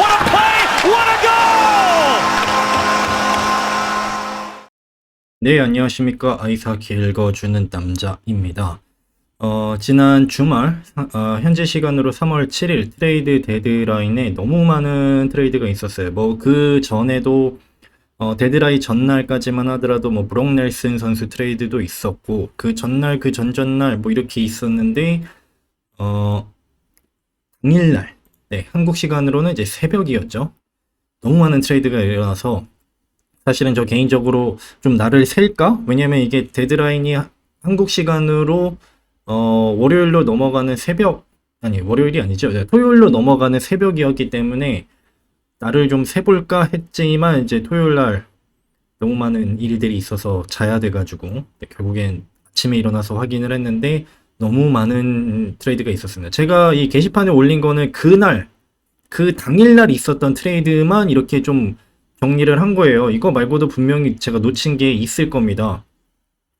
What a play! What a goal! 네, 안녕하십니까. 아이사키 읽어주는 남자입니다. 어, 지난 주말, 어, 현재 시간으로 3월 7일 트레이드 데드라인에 너무 많은 트레이드가 있었어요. 뭐, 그 전에도, 어, 데드라인 전날까지만 하더라도 뭐, 브록 넬슨 선수 트레이드도 있었고, 그 전날, 그 전전날 뭐, 이렇게 있었는데, 어, 당일날, 네, 한국 시간으로는 이제 새벽이었죠. 너무 많은 트레이드가 일어나서, 사실은 저 개인적으로 좀 나를 셀까? 왜냐면 이게 데드라인이 한국 시간으로 어, 월요일로 넘어가는 새벽, 아니, 월요일이 아니죠. 네, 토요일로 넘어가는 새벽이었기 때문에 나를 좀 세볼까 했지만 이제 토요일 날 너무 많은 일들이 있어서 자야 돼가지고 네, 결국엔 아침에 일어나서 확인을 했는데 너무 많은 트레이드가 있었습니다. 제가 이 게시판에 올린 거는 그날, 그 당일날 있었던 트레이드만 이렇게 좀 정리를 한 거예요. 이거 말고도 분명히 제가 놓친 게 있을 겁니다.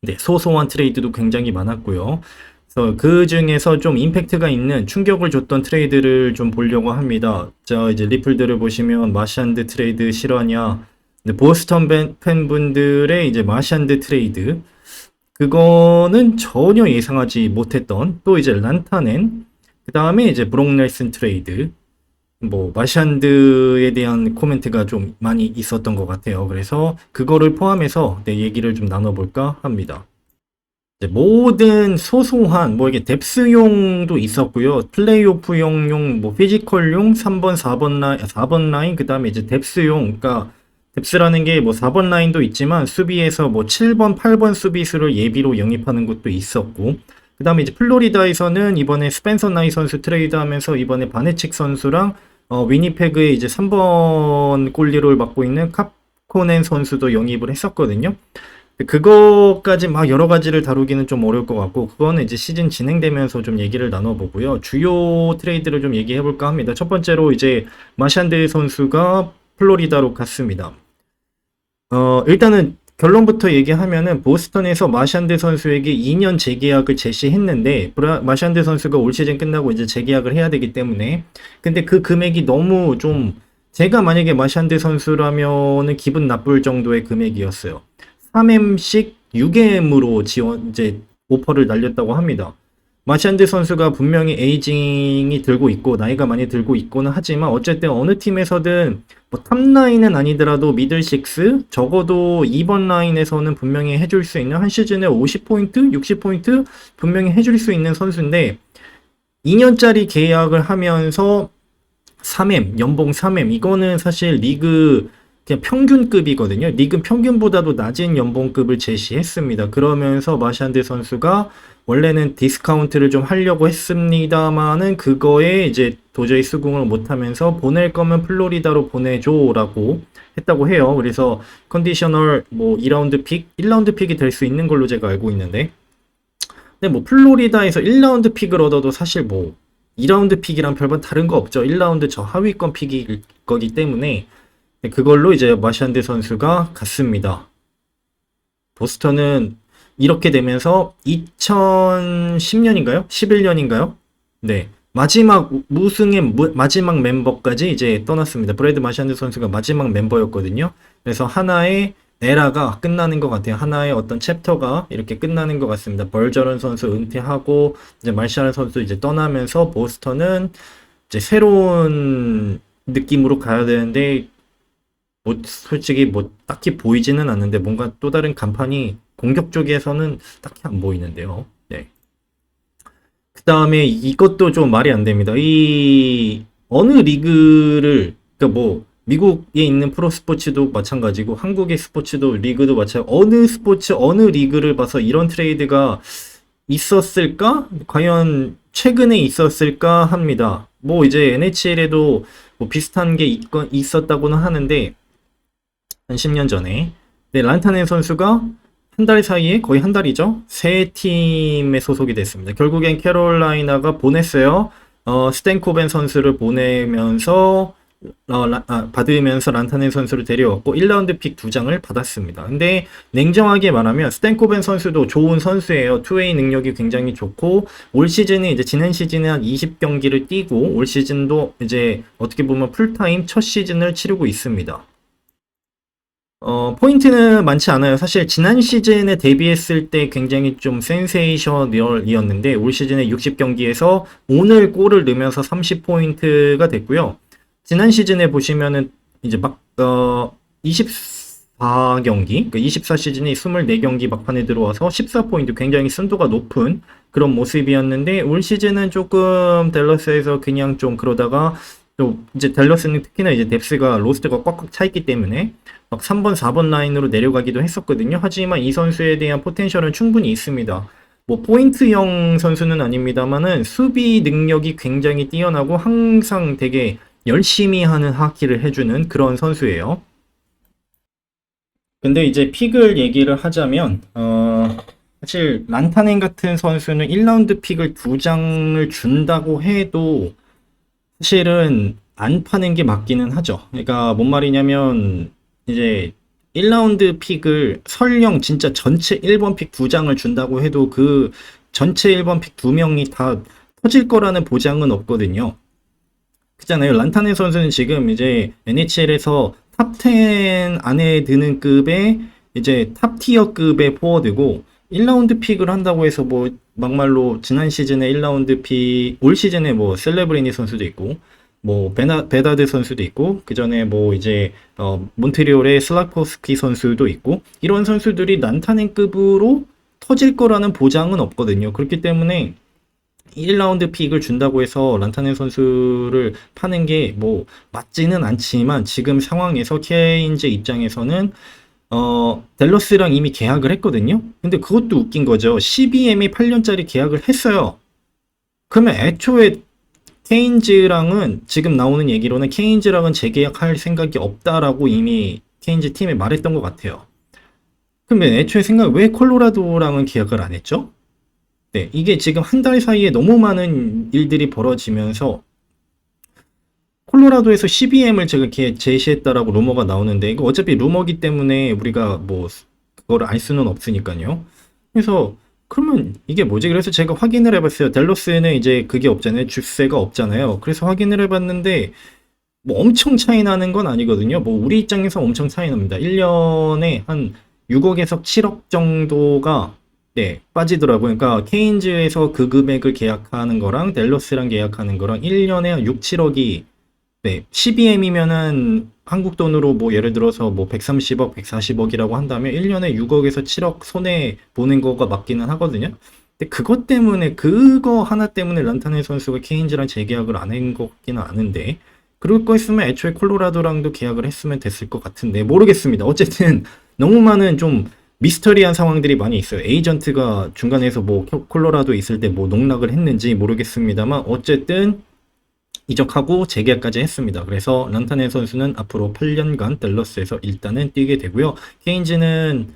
네, 소소한 트레이드도 굉장히 많았고요. 그래서 그 중에서 좀 임팩트가 있는 충격을 줬던 트레이드를 좀 보려고 합니다. 자, 이제 리플들을 보시면 마샨드 트레이드 실화냐, 네, 보스턴 팬- 팬분들의 이제 마샨드 트레이드. 그거는 전혀 예상하지 못했던 또 이제 란타넨, 그 다음에 이제 브록 넬슨 트레이드. 뭐 마샨드에 대한 코멘트가 좀 많이 있었던 것 같아요. 그래서 그거를 포함해서 내 얘기를 좀 나눠볼까 합니다. 모든 소소한 뭐 이게 뎁스용도 있었고요. 플레이오프용용, 뭐 피지컬용 3번, 4번 라인, 4번 라인 그다음에 이제 뎁스용 그러니까 뎁스라는 게 뭐 4번 라인도 있지만 수비에서 뭐 7번, 8번 수비수를 예비로 영입하는 것도 있었고 그 다음에 이제 플로리다에서는 이번에 스펜서 나이 선수 트레이드 하면서 이번에 바네칙 선수랑 어, 위니페그의 이제 3번 골리를 맡고 있는 카코넨 선수도 영입을 했었거든요. 그거까지 막 여러 가지를 다루기는 좀 어려울 것 같고, 그거는 이제 시즌 진행되면서 좀 얘기를 나눠보고요. 주요 트레이드를 좀 얘기해볼까 합니다. 첫 번째로 이제 마샨드 선수가 플로리다로 갔습니다. 어, 일단은 결론부터 얘기하면은 보스턴에서 마샨드 선수에게 2년 재계약을 제시했는데 브라, 마샨드 선수가 올 시즌 끝나고 이제 재계약을 해야 되기 때문에 근데 그 금액이 너무 좀 제가 만약에 마샨드 선수라면은 기분 나쁠 정도의 금액이었어요. 3M씩 6M으로 지원 이제 오퍼를 날렸다고 합니다. 마샨드 선수가 분명히 에이징이 들고 있고 나이가 많이 들고 있고는 하지만 어쨌든 어느 팀에서든 뭐 탑라인은 아니더라도 미들 6 적어도 2번 라인에서는 분명히 해줄 수 있는 한 시즌에 50포인트, 60포인트 분명히 해줄 수 있는 선수인데 2년짜리 계약을 하면서 3M, 연봉 3M 이거는 사실 리그 그냥 평균급이거든요. 리그 평균보다도 낮은 연봉급을 제시했습니다. 그러면서 마샨드 선수가 원래는 디스카운트를 좀 하려고 했습니다만은 그거에 이제 도저히 수긍을 못하면서 보낼 거면 플로리다로 보내줘라고 했다고 해요. 그래서 컨디셔널 뭐 2라운드 픽, 1라운드 픽이 될 수 있는 걸로 제가 알고 있는데 근데 뭐 플로리다에서 1라운드 픽을 얻어도 사실 뭐 2라운드 픽이랑 별반 다른 거 없죠. 1라운드 저 하위권 픽일 거기 때문에 그걸로 이제 마샨드 선수가 갔습니다. 보스턴은 이렇게 되면서 2010년인가요? 11년인가요? 네. 마지막 우- 우승의 무- 마지막 멤버까지 이제 떠났습니다. 브래드 마샨드 선수가 마지막 멤버였거든요. 그래서 하나의 에라가 끝나는 것 같아요. 하나의 어떤 챕터가 이렇게 끝나는 것 같습니다. 벌저런 선수 은퇴하고 이제 말샤른 선수 이제 떠나면서 보스턴은 이제 새로운 느낌으로 가야 되는데 뭐 솔직히 뭐 딱히 보이지는 않는데 뭔가 또 다른 간판이 공격 쪽에서는 딱히 안 보이는데요. 네. 그 다음에 이것도 좀 말이 안 됩니다. 이 어느 리그를 그러니까 뭐 미국에 있는 프로 스포츠도 마찬가지고 한국의 스포츠도 리그도 마찬가지 어느 스포츠 어느 리그를 봐서 이런 트레이드가 있었을까? 과연 최근에 있었을까 합니다. 뭐 이제 NHL에도 뭐 비슷한 게 있, 있었다고는 하는데 한 10년 전에 네, 란타넨 선수가 한 달 사이에 거의 한 달이죠. 세 팀에 소속이 됐습니다. 결국엔 캐롤라이나가 보냈어요. 어, 스탠코벤 선수를 보내면서 어, 라- 아, 받으면서 란타넨 선수를 데려왔고 1라운드 픽 두 장을 받았습니다. 근데 냉정하게 말하면 스탠코벤 선수도 좋은 선수예요. 투웨이 능력이 굉장히 좋고 올 시즌에 이제 지난 시즌에 한 20경기를 뛰고 올 시즌도 이제 어떻게 보면 풀타임 첫 시즌을 치르고 있습니다. 어, 포인트는 많지 않아요. 사실 지난 시즌에 데뷔했을 때 굉장히 좀 센세이셔널이었는데 올 시즌에 60경기에서 오늘 골을 넣으면서 30포인트가 됐고요. 지난 시즌에 보시면은 이제 막, 어, 24경기, 그러니까 24시즌이 24경기 막판에 들어와서 14포인트 굉장히 순도가 높은 그런 모습이었는데 올 시즌은 조금 댈러스에서 그냥 좀 그러다가 또 이제 댈러스는 특히나 이제 뎁스가 로스트가 꽉꽉 차 있기 때문에 막 3번, 4번 라인으로 내려가기도 했었거든요. 하지만 이 선수에 대한 포텐셜은 충분히 있습니다. 뭐 포인트형 선수는 아닙니다만은 수비 능력이 굉장히 뛰어나고 항상 되게 열심히 하는 하키를 해주는 그런 선수예요. 근데 이제 픽을 얘기를 하자면 어 사실 란타넨 같은 선수는 1라운드 픽을 두 장을 준다고 해도 사실은 안 파는 게 맞기는 하죠. 그러니까 뭔 말이냐면 이제 1라운드 픽을 설령 진짜 전체 1번 픽두 장을 준다고 해도 그 전체 1번 픽두 명이 다 터질 거라는 보장은 없거든요. 그잖아요. 란타넨 선수는 지금 이제 NHL에서 탑 10 안에 드는 급의 이제 탑 티어 급의 포워드고 1라운드 픽을 한다고 해서 뭐 막말로 지난 시즌에 1라운드 픽, 올 시즌에 뭐 셀레브리니 선수도 있고 뭐 베나, 베다드 선수도 있고 그 전에 뭐 이제 어 몬트리올의 슬라코스키 선수도 있고 이런 선수들이 난타넨급으로 터질 거라는 보장은 없거든요. 그렇기 때문에 1라운드 픽을 준다고 해서 란타넨 선수를 파는 게 뭐 맞지는 않지만 지금 상황에서 케인즈 입장에서는 어 댈러스랑 이미 계약을 했거든요. 근데 그것도 웃긴 거죠. 12M이 8년짜리 계약을 했어요. 그러면 애초에 케인즈랑은 지금 나오는 얘기로는 케인즈랑은 재계약할 생각이 없다라고 이미 케인즈 팀에 말했던 것 같아요. 그러면 애초에 생각 왜 콜로라도랑은 계약을 안 했죠? 네, 이게 지금 한 달 사이에 너무 많은 일들이 벌어지면서 콜로라도에서 12M을 제가 제시했다라고 루머가 나오는데 이거 어차피 루머기 때문에 우리가 뭐 그거를 알 수는 없으니까요. 그래서 그러면 이게 뭐지? 그래서 제가 확인을 해봤어요. 델로스에는 이제 그게 없잖아요. 주세가 없잖아요. 그래서 확인을 해봤는데 뭐 엄청 차이 나는 건 아니거든요. 뭐 우리 입장에서 엄청 차이 납니다. 1년에 한 6억에서 7억 정도가 네, 빠지더라고요. 그러니까 케인즈에서 그 금액을 계약하는 거랑 델러스랑 계약하는 거랑 1년에 한 6, 7억이 네, 12M이면은 한국 돈으로 뭐 예를 들어서 뭐 130억, 140억이라고 한다면 1년에 6억에서 7억 손해 보는 거가 맞기는 하거든요. 근데 그것 때문에 그거 하나 때문에 란타네 선수가 케인즈랑 재계약을 안 한 것 같기는 않은데 그럴 거였으면 애초에 콜로라도랑도 계약을 했으면 됐을 것 같은데 모르겠습니다. 어쨌든 너무 많은 좀 미스터리한 상황들이 많이 있어요. 에이전트가 중간에서 뭐 콜- 콜로라도 있을 때 뭐 농락을 했는지 모르겠습니다만 어쨌든 이적하고 재계약까지 했습니다. 그래서 란타네 선수는 앞으로 8년간 댈러스에서 일단은 뛰게 되고요. 케인즈는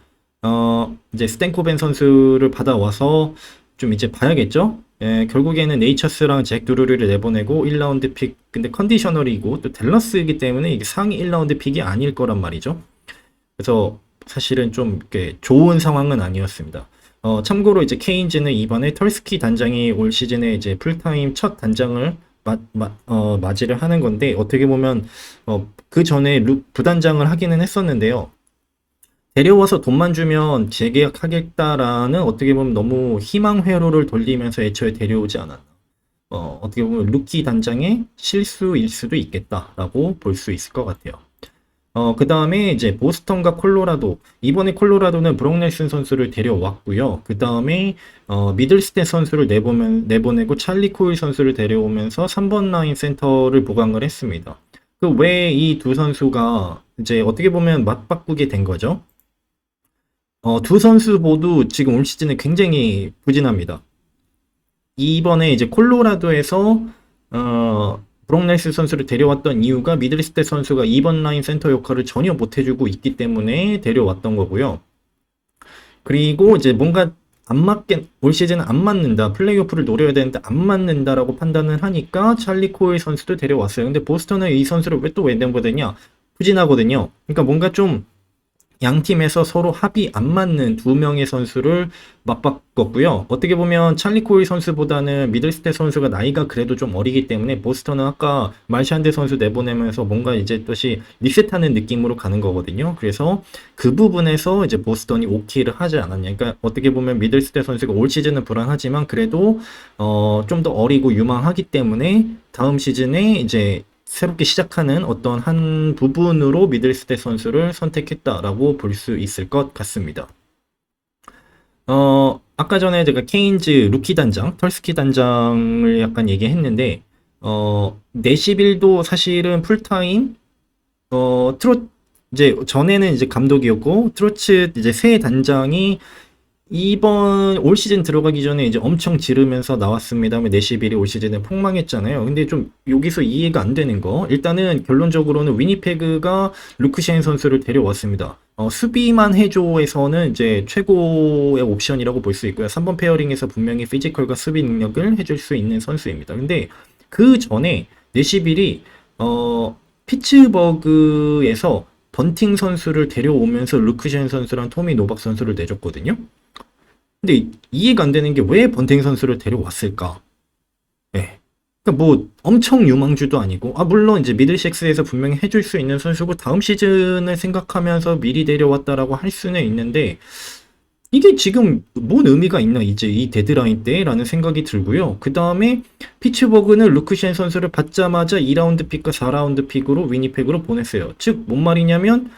어 이제 스탠코벤 선수를 받아와서 좀 이제 봐야겠죠. 예, 결국에는 네이처스랑 잭 두루리를 내보내고 1라운드 픽 근데 컨디셔널이고 또 댈러스이기 때문에 이게 상위 1라운드 픽이 아닐 거란 말이죠. 그래서 사실은 좀 이렇게 좋은 상황은 아니었습니다. 어, 참고로 이제 케인즈는 이번에 털스키 단장이 올 시즌에 이제 풀타임 첫 단장을 맞, 맞, 어, 맞이를 하는 건데 어떻게 보면 어, 그 전에 루, 부단장을 하기는 했었는데요. 데려와서 돈만 주면 재계약하겠다라는 어떻게 보면 너무 희망 회로를 돌리면서 애초에 데려오지 않았나. 어, 어떻게 보면 루키 단장의 실수일 수도 있겠다라고 볼 수 있을 것 같아요. 어, 그 다음에 이제 보스턴과 콜로라도. 이번에 콜로라도는 브록 넬슨 선수를 데려왔고요. 그 다음에, 어, 미들스테 선수를 내보면, 내보내고 찰리 코일 선수를 데려오면서 3번 라인 센터를 보강을 했습니다. 그왜이두 선수가 이제 어떻게 보면 맞바꾸게 된 거죠? 어, 두 선수 모두 지금 올 시즌에 굉장히 부진합니다. 이번에 이제 콜로라도에서, 어, 브록 넬슨 선수를 데려왔던 이유가 미들스테 선수가 2번 라인 센터 역할을 전혀 못 해주고 있기 때문에 데려왔던 거고요. 그리고 이제 뭔가 안 맞게 올 시즌은 안 맞는다. 플레이오프를 노려야 되는데 안 맞는다라고 판단을 하니까 찰리 코일 선수도 데려왔어요. 근데 보스턴은 이 선수를 왜 또 웬덴버드냐? 부진하거든요. 그러니까 뭔가 좀 양 팀에서 서로 합이 안 맞는 두 명의 선수를 맞바꿨고요. 어떻게 보면 찰리 코일 선수보다는 미들스테 선수가 나이가 그래도 좀 어리기 때문에 보스턴은 아까 말샨드 선수 내보내면서 뭔가 이제 또시 리셋하는 느낌으로 가는 거거든요. 그래서 그 부분에서 이제 보스턴이 오케이를 하지 않았냐. 그러니까 어떻게 보면 미들스테 선수가 올 시즌은 불안하지만 그래도 어, 좀 더 어리고 유망하기 때문에 다음 시즌에 이제 새롭게 시작하는 어떤 한 부분으로 미들스테 선수를 선택했다라고 볼 수 있을 것 같습니다. 어, 아까 전에 제가 케인즈 루키 단장, 털스키 단장을 약간 얘기했는데, 어, 내시빌도 사실은 풀타임, 어, 트롯, 이제 전에는 이제 감독이었고, 트로츠 이제 새 단장이 이번 올 시즌 들어가기 전에 이제 엄청 지르면서 나왔습니다만 내시빌이 올 시즌에 폭망했잖아요. 근데 좀 여기서 이해가 안 되는 거. 일단은 결론적으로는 위니페그가 루크시엔 선수를 데려왔습니다. 어, 수비만 해줘에서는 이제 최고의 옵션이라고 볼 수 있고요. 3번 페어링에서 분명히 피지컬과 수비 능력을 해줄 수 있는 선수입니다. 근데 그 전에 내시빌이 어, 피츠버그에서 번팅 선수를 데려오면서 루크시엔 선수랑 토미 노박 선수를 내줬거든요. 근데 이해가 안 되는 게 왜 번팅 선수를 데려왔을까? 예. 그러니까 뭐 엄청 유망주도 아니고 아 물론 이제 미들식스에서 분명히 해줄 수 있는 선수고 다음 시즌을 생각하면서 미리 데려왔다라고 할 수는 있는데 이게 지금 뭔 의미가 있나 이제 이 데드라인 때라는 생각이 들고요. 그 다음에 피츠버그는 루크시엔 선수를 받자마자 2라운드 픽과 4라운드 픽으로 위니펙으로 보냈어요. 즉 뭔 말이냐면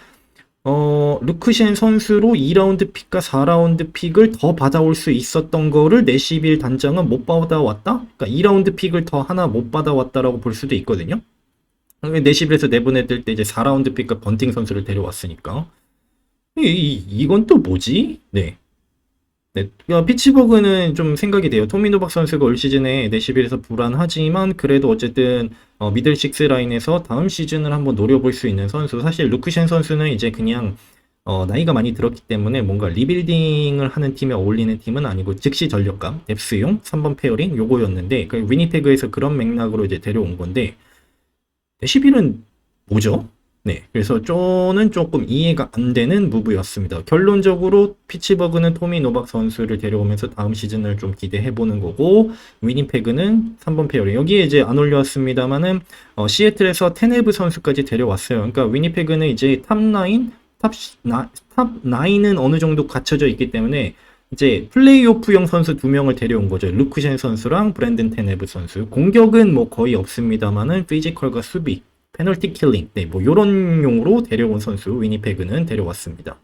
어, 루크시엔 선수로 2라운드 픽과 4라운드 픽을 더 받아올 수 있었던 거를 내시빌 단장은 못 받아왔다? 그러니까 2라운드 픽을 더 하나 못 받아왔다라고 볼 수도 있거든요. 내시빌에서 내보내들 때 이제 4라운드 픽과 번팅 선수를 데려왔으니까. 이, 이, 이건 또 뭐지? 네. 네, 야, 피츠버그는 좀 생각이 돼요. 토미노박 선수가 올 시즌에 내시빌에서 불안하지만 그래도 어쨌든 어, 미들 식스 라인에서 다음 시즌을 한번 노려볼 수 있는 선수. 사실 루크셴 선수는 이제 그냥 어, 나이가 많이 들었기 때문에 뭔가 리빌딩을 하는 팀에 어울리는 팀은 아니고 즉시 전력감, 뎁스용, 3번 페어링 요거였는데 그 위니페그에서 그런 맥락으로 이제 데려온 건데 내시빌은 뭐죠? 네, 그래서 저는 조금 이해가 안 되는 무브였습니다. 결론적으로 피츠버그는 토미 노박 선수를 데려오면서 다음 시즌을 좀 기대해 보는 거고 위닝페그는 3번 페어링 여기에 이제 안 올려왔습니다만은 어, 시애틀에서 테네브 선수까지 데려왔어요. 그러니까 위니페그는 이제 탑9, 탑, 나, 탑 9은 어느 정도 갖춰져 있기 때문에 이제 플레이오프형 선수 두 명을 데려온 거죠. 루크셴 선수랑 브랜든 테네브 선수. 공격은 뭐 거의 없습니다만은 피지컬과 수비 페널티 킬링, 네, 뭐 요런 용으로 데려온 선수 위니페그는 데려왔습니다.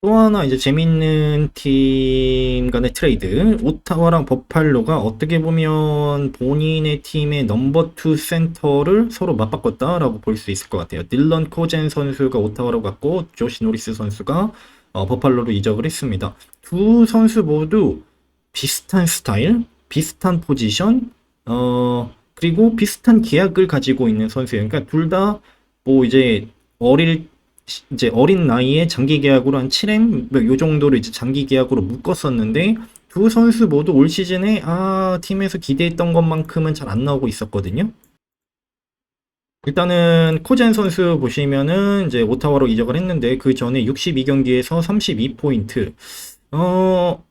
또 하나 이제 재밌는 팀 간의 트레이드. 오타와랑 버팔로가 어떻게 보면 본인의 팀의 넘버 투 센터를 서로 맞바꿨다라고 볼 수 있을 것 같아요. 딜런 코젠 선수가 오타와로 갔고 조시 노리스 선수가 어, 버팔로로 이적을 했습니다. 두 선수 모두 비슷한 스타일, 비슷한 포지션, 어, 그리고 비슷한 계약을 가지고 있는 선수예요. 그러니까 둘 다 뭐 이제 어릴 이제 어린 나이에 장기 계약으로 한 7M 뭐요 정도로 이제 장기 계약으로 묶었었는데 두 선수 모두 올 시즌에 아 팀에서 기대했던 것만큼은 잘 안 나오고 있었거든요. 일단은 코젠 선수 보시면은 이제 오타와로 이적을 했는데 그 전에 62경기에서 32포인트. 어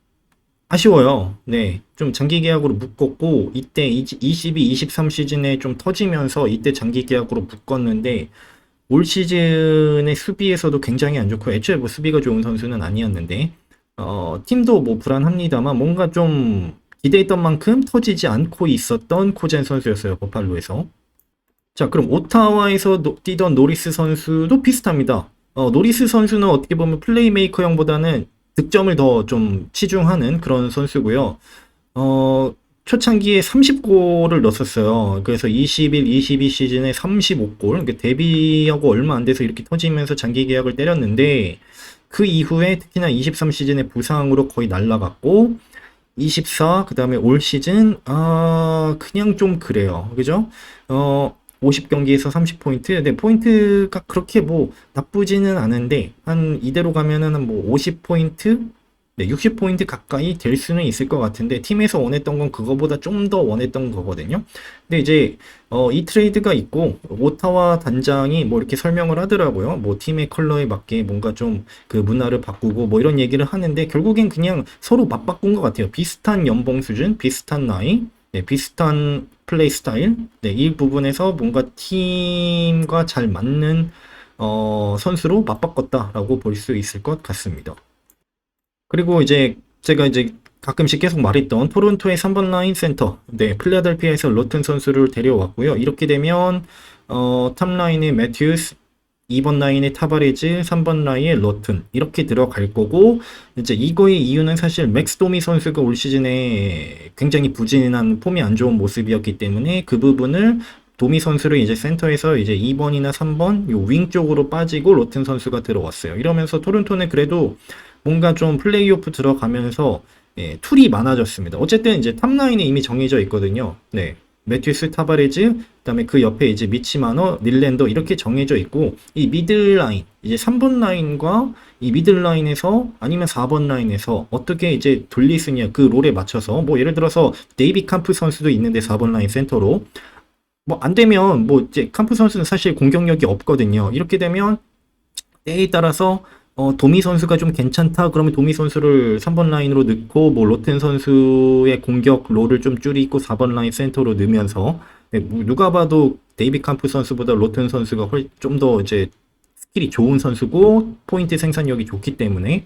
아쉬워요. 네. 좀 장기 계약으로 묶었고, 이때 22, 23 시즌에 좀 터지면서 이때 장기 계약으로 묶었는데, 올 시즌의 수비에서도 굉장히 안 좋고, 애초에 뭐 수비가 좋은 선수는 아니었는데, 어, 팀도 뭐 불안합니다만, 뭔가 좀 기대했던 만큼 터지지 않고 있었던 코젠 선수였어요, 버팔로에서. 자, 그럼 오타와에서 노- 뛰던 노리스 선수도 비슷합니다. 어, 노리스 선수는 어떻게 보면 플레이메이커형보다는 득점을 더 좀 치중하는 그런 선수고요. 어, 초창기에 30골을 넣었어요. 그래서 21, 22 시즌에 35골. 그러니까 데뷔하고 얼마 안 돼서 이렇게 터지면서 장기 계약을 때렸는데 그 이후에 특히나 23 시즌에 부상으로 거의 날라갔고 24, 그 다음에 올 시즌, 아, 그냥 좀 그래요. 그죠? 어, 50경기에서 30포인트. 네, 포인트가 그렇게 뭐 나쁘지는 않은데 한 이대로 가면은 뭐 50포인트 네, 60포인트 가까이 될 수는 있을 것 같은데 팀에서 원했던 건 그거보다 좀 더 원했던 거거든요. 근데 이제 어, 이 트레이드가 있고 오타와 단장이 뭐 이렇게 설명을 하더라고요. 뭐 팀의 컬러에 맞게 뭔가 좀 그 문화를 바꾸고 뭐 이런 얘기를 하는데 결국엔 그냥 서로 맞바꾼 것 같아요. 비슷한 연봉 수준, 비슷한 나이, 네, 비슷한 플레이 스타일, 네, 이 부분에서 뭔가 팀과 잘 맞는 어, 선수로 맞바꿨다라고 볼 수 있을 것 같습니다. 그리고 이제 제가 이제 가끔씩 계속 말했던 토론토의 3번 라인 센터, 네, 필라델피아에서 로튼 선수를 데려왔고요. 이렇게 되면 어, 탑 라인의 매튜스, 2번 라인의 타바레즈, 3번 라인의 로튼 이렇게 들어갈 거고 이제 이거의 이유는 사실 맥스 도미 선수가 올 시즌에 굉장히 부진한 폼이 안 좋은 모습이었기 때문에 그 부분을 도미 선수를 이제 센터에서 이제 2번이나 3번 요 윙 쪽으로 빠지고 로튼 선수가 들어왔어요. 이러면서 토론토는 그래도 뭔가 좀 플레이오프 들어가면서 예, 툴이 많아졌습니다. 어쨌든 이제 탑라인이 이미 정해져 있거든요. 네. 매튜스 타바레즈, 그다음에 그 옆에 이제 미치마너, 닐랜더 이렇게 정해져 있고 이 미들 라인, 이제 3번 라인과 이 미들 라인에서 아니면 4번 라인에서 어떻게 이제 돌릴 수 있냐 그 롤에 맞춰서 뭐 예를 들어서 데이비 캄프 선수도 있는데 4번 라인 센터로 뭐 안 되면 뭐 이제 캄프 선수는 사실 공격력이 없거든요. 이렇게 되면 때에 따라서 어, 도미 선수가 좀 괜찮다. 그러면 도미 선수를 3번 라인으로 넣고, 뭐, 로텐 선수의 공격 롤을 좀 줄이고 4번 라인 센터로 넣으면서, 네, 뭐 누가 봐도 데이비 캄프 선수보다 로텐 선수가 좀 더 이제 스킬이 좋은 선수고, 포인트 생산력이 좋기 때문에,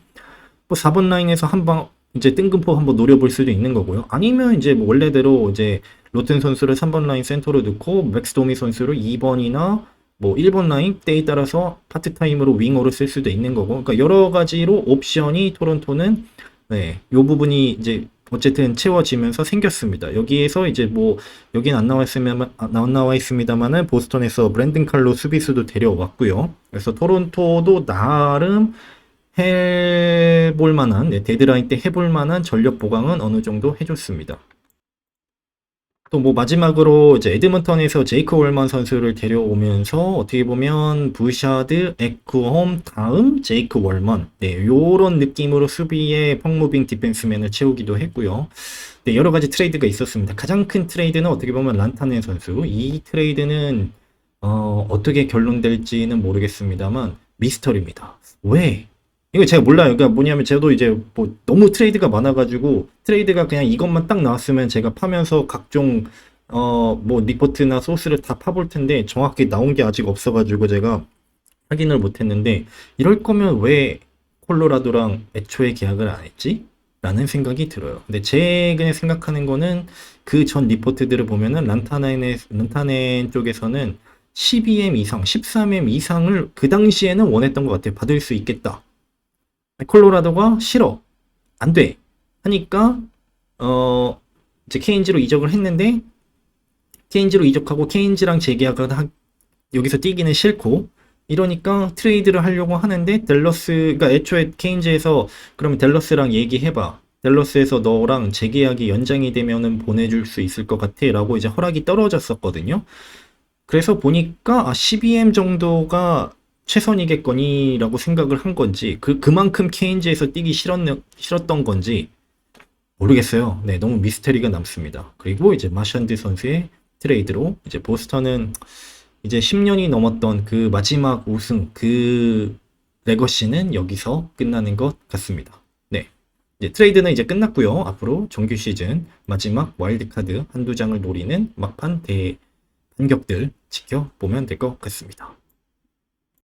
뭐 4번 라인에서 한 방 이제 뜬금포 한번 노려볼 수도 있는 거고요. 아니면 이제 뭐 원래대로 이제 로텐 선수를 3번 라인 센터로 넣고, 맥스 도미 선수를 2번이나 뭐 1번 라인 때에 따라서 파트타임으로 윙어로 쓸 수도 있는 거고 그러니까 여러 가지로 옵션이 토론토는 네, 요 부분이 이제 어쨌든 채워지면서 생겼습니다. 여기에서 이제 뭐 여긴 안 나와 있으면 안 나와 있습니다만은 보스턴에서 브랜든 칼로 수비수도 데려왔고요. 그래서 토론토도 나름 해볼 만한 네, 데드라인 때 해볼 만한 전력 보강은 어느 정도 해줬습니다. 또 뭐 마지막으로 이제 에드먼턴에서 제이크 월만 선수를 데려오면서 어떻게 보면 부샤드, 에크홈 다음 제이크 월먼 네 요런 느낌으로 수비에 펑무빙 디펜스맨을 채우기도 했고요. 네 여러 가지 트레이드가 있었습니다. 가장 큰 트레이드는 어떻게 보면 란타넨 선수 이 트레이드는 어, 어떻게 결론될지는 모르겠습니다만 미스터리입니다. 왜? 이거 제가 몰라요. 그러니까 뭐냐면 저도 이제 뭐 너무 트레이드가 많아가지고 트레이드가 그냥 이것만 딱 나왔으면 제가 파면서 각종 어 뭐 리포트나 소스를 다 파볼 텐데 정확히 나온 게 아직 없어가지고 제가 확인을 못했는데 이럴 거면 왜 콜로라도랑 애초에 계약을 안 했지? 라는 생각이 들어요. 근데 제 그냥 생각하는 거는 그 전 리포트들을 보면은 란타넨의 란타넨 쪽에서는 12M 이상, 13M 이상을 그 당시에는 원했던 것 같아요. 받을 수 있겠다. 콜로라도가 싫어. 안 돼. 하니까, 어, 이제 케인즈로 이적을 했는데, 케인즈로 이적하고 케인즈랑 재계약을 하, 여기서 뛰기는 싫고, 이러니까 트레이드를 하려고 하는데, 델러스, 그러니까 애초에 케인즈에서 그러면 델러스랑 얘기해봐. 델러스에서 너랑 재계약이 연장이 되면은 보내줄 수 있을 것 같아. 라고 이제 허락이 떨어졌었거든요. 그래서 보니까, 아, 12M 정도가 최선이겠거니라고 생각을 한 건지 그 그만큼 케인즈에서 뛰기 싫었 싫었던 건지 모르겠어요. 네, 너무 미스테리가 남습니다. 그리고 이제 마샨드 선수의 트레이드로 이제 보스턴은 이제 10년이 넘었던 그 마지막 우승 그 레거시는 여기서 끝나는 것 같습니다. 네. 이제 트레이드는 이제 끝났고요. 앞으로 정규 시즌 마지막 와일드카드 한두 장을 노리는 막판 대 반격들 지켜보면 될 것 같습니다.